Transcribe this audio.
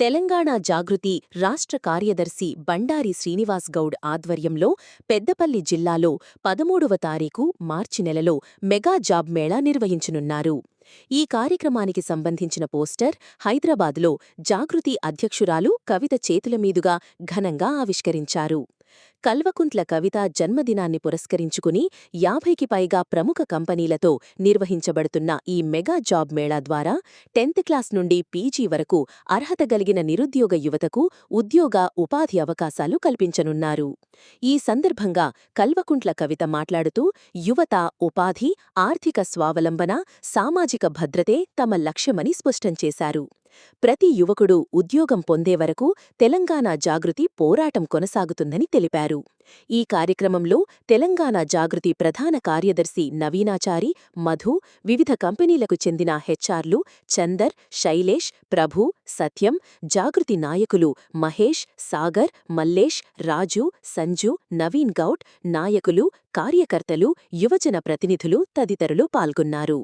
తెలంగాణ జాగృతి రాష్ట్ర కార్యదర్శి బండారి శ్రీనివాస్ గౌడ్ ఆధ్వర్యంలో పెద్దపల్లి జిల్లాలో పదమూడవ తారీఖు మార్చి నెలలో మెగా జాబ్ మేళా నిర్వహించనున్నారు. ఈ కార్యక్రమానికి సంబంధించిన పోస్టర్ హైదరాబాద్లో జాగృతి అధ్యక్షురాలు కవిత చేతుల మీదుగా ఘనంగా ఆవిష్కరించారు. కల్వకుంట్ల కవిత జన్మదినాన్ని పురస్కరించుకుని యాభైకి పైగా ప్రముఖ కంపెనీలతో నిర్వహించబడుతున్న ఈ మెగా జాబ్ మేళా ద్వారా టెన్త్ క్లాస్ నుండి పీజీ వరకు అర్హత కలిగిన నిరుద్యోగ యువతకు ఉద్యోగ ఉపాధి అవకాశాలు కల్పించనున్నారు. ఈ సందర్భంగా కల్వకుంట్ల కవిత మాట్లాడుతూ యువత ఉపాధి ఆర్థిక స్వావలంబన సామాజిక భద్రతే తమ లక్ష్యమని స్పష్టం చేశారు. ప్రతి యువకుడు ఉద్యోగం పొందే వరకు తెలంగాణ జాగృతి పోరాటం కొనసాగుతుందని తెలిపారు. ఈ కార్యక్రమంలో తెలంగాణ జాగృతి ప్రధాన కార్యదర్శి నవీనాచారి మధు వివిధ కంపెనీలకు చెందిన హెచ్ఆర్లు చందర్ శైలేష్ ప్రభు సత్యం జాగృతి నాయకులు మహేష్ సాగర్ మల్లేష్ రాజు సంజు నవీన్ గౌడ్ నాయకులు కార్యకర్తలు యువజన ప్రతినిధులు తదితరులు పాల్గొన్నారు.